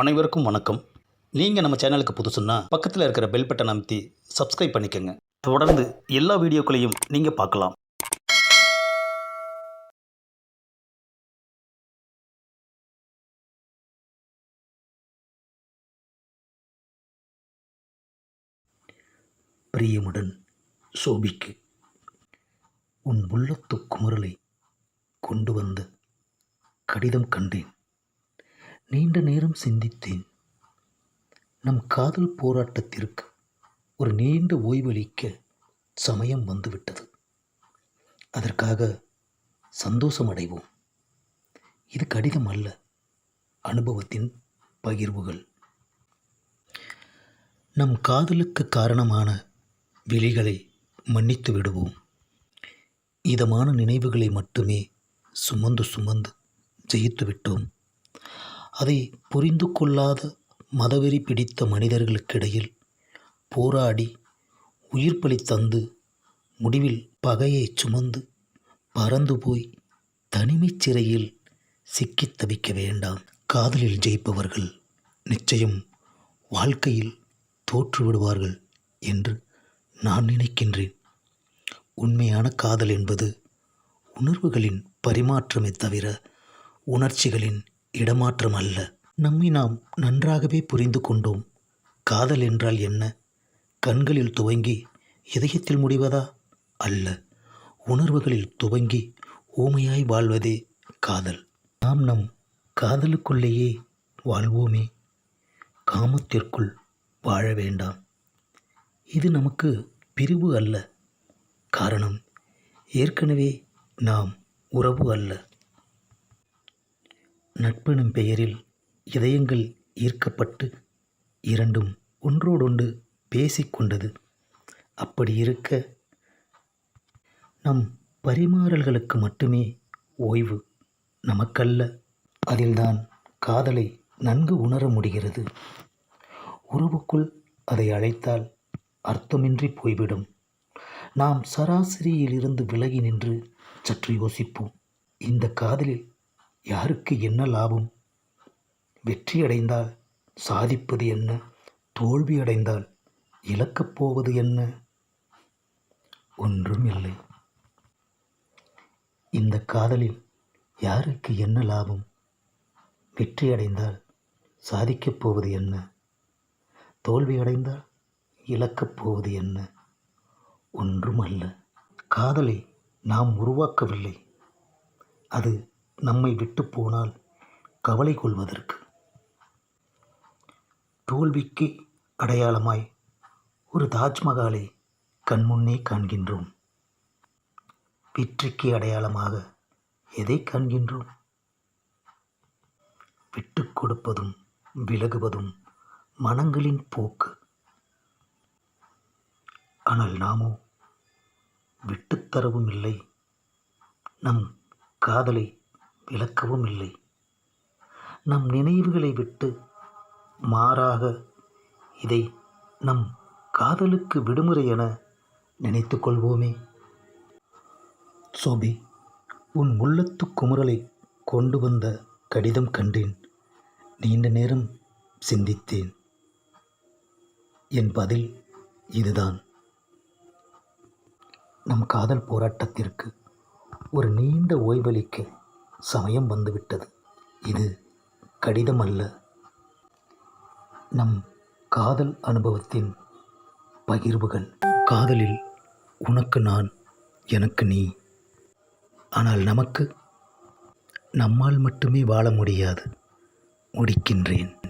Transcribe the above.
அனைவருக்கும் வணக்கம். நீங்கள் நம்ம சேனலுக்கு புதுசுன்னா பக்கத்தில் இருக்கிற பெல் பட்டன் அமைத்தி சப்ஸ்கிரைப் பண்ணிக்கோங்க. தொடர்ந்து எல்லா வீடியோக்களையும் நீங்கள் பார்க்கலாம். பிரியமுடன் சோபிக்கு உன் உள்ளத்து குமரலை கொண்டு வந்த கடிதம் கண்டேன். நீண்ட நேரம் சிந்தித்தேன். நம் காதல் போராட்டத்திற்கு ஒரு நீண்ட ஓய்வளிக்க சமயம் வந்துவிட்டது. அதற்காக சந்தோஷம் அடைவோம் இது கடிதம் அல்ல அனுபவத்தின் பகிர்வுகள். நம் காதலுக்கு காரணமான விழிகளை மன்னித்து விடுவோம். இதமான நினைவுகளை மட்டுமே சுமந்து சுமந்து ஜெயித்து விட்டோம் அதை புரிந்து கொள்ளாத மதவெறி பிடித்த மனிதர்களுக்கிடையில் போராடி உயிர் பலி தந்து முடிவில் பகையை சுமந்து பறந்து போய் தனிமைச் சிறையில் சிக்கித் தவிக்க வேண்டாம். காதலில் ஜெயிப்பவர்கள் நிச்சயம் வாழ்க்கையில் தோற்றுவிடுவார்கள் என்று நான் நினைக்கின்றேன். உண்மையான காதல் என்பது உணர்வுகளின் பரிமாற்றமே தவிர உணர்ச்சிகளின் இடமாற்றம் அல்ல நம்மை நாம் நன்றாகவே புரிந்து கொண்டோம். காதல் என்றால் என்ன? கண்களில் துவங்கி இதயத்தில் முடிவதா? அல்ல. உணர்வுகளில் துவங்கி ஊமையாய் வாழ்வதே காதல். நாம் நம் காதலுக்குள்ளேயே வாழ்வோமே. காமத்திற்குள் வாழ வேண்டாம். இது நமக்கு பிரிவு அல்ல. காரணம் ஏற்கனவே நாம் உறவு அல்ல. நட்பெனும் பெயரில் இதயங்கள் ஈர்க்கப்பட்டு இரண்டும் ஒன்றோடொன்று பேசிக்கொண்டது. அப்படி இருக்க நம் பரிமாறல்களுக்கு மட்டுமே ஓய்வு நமக்கல்ல. அதில்தான் காதலை நன்கு உணர முடிகிறது. உறவுக்குள் அதை அழைத்தால் அர்த்தமின்றி போய்விடும். நாம் சராசரியிலிருந்து விலகி நின்று சற்று யோசிப்போம். இந்த காதலில் யாருக்கு என்ன லாபம்? வெற்றி அடைந்தால் சாதிப்பது என்ன? தோல்வி அடைந்தால் இழக்கப் போவது என்ன? ஒன்றும் இல்லை. இந்த காதலில் யாருக்கு என்ன லாபம்? வெற்றி அடைந்தால் சாதிக்கப் போவது என்ன? தோல்வி அடைந்தால் இழக்கப் போவது என்ன? ஒன்றும் அல்ல. காதலை நாம் உருவாக்கவில்லை. அது நம்மை விட்டு போனால் கவலை கொள்வதற்கு. தோல்விக்கு அடையாளமாய் ஒரு தாஜ்மஹாலை கண்முன்னே காண்கின்றோம். வெற்றிக்கு அடையாளமாக எதை காண்கின்றோம்? விட்டு கொடுப்பதும் விலகுவதும் மனங்களின் போக்கு. ஆனால் நாமோ விட்டுத்தரவும் இல்லை நம் காதலை இழக்கவும் இல்லை. நம் நினைவுகளை விட்டு மாறாக இதை நம் காதலுக்கு விடுமுறை என நினைத்து கொள்வோமே. சோபி உன் உள்ளத்து குமுறலை கொண்டு வந்த கடிதம் கண்டேன். நீண்ட நேரம் சிந்தித்தேன். என் பதில் இதுதான். நம் காதல் போராட்டத்திற்கு ஒரு நீண்ட ஓய்வளிக்க சமயம் வந்துவிட்டது. இது கடிதம் அல்ல நம் காதல் அனுபவத்தின் பகிர்வுகள். காதலில் உனக்கு நான் எனக்கு நீ. ஆனால் நமக்கு நம்மால் மட்டுமே வாழ முடியாது. முடிக்கின்றேன்.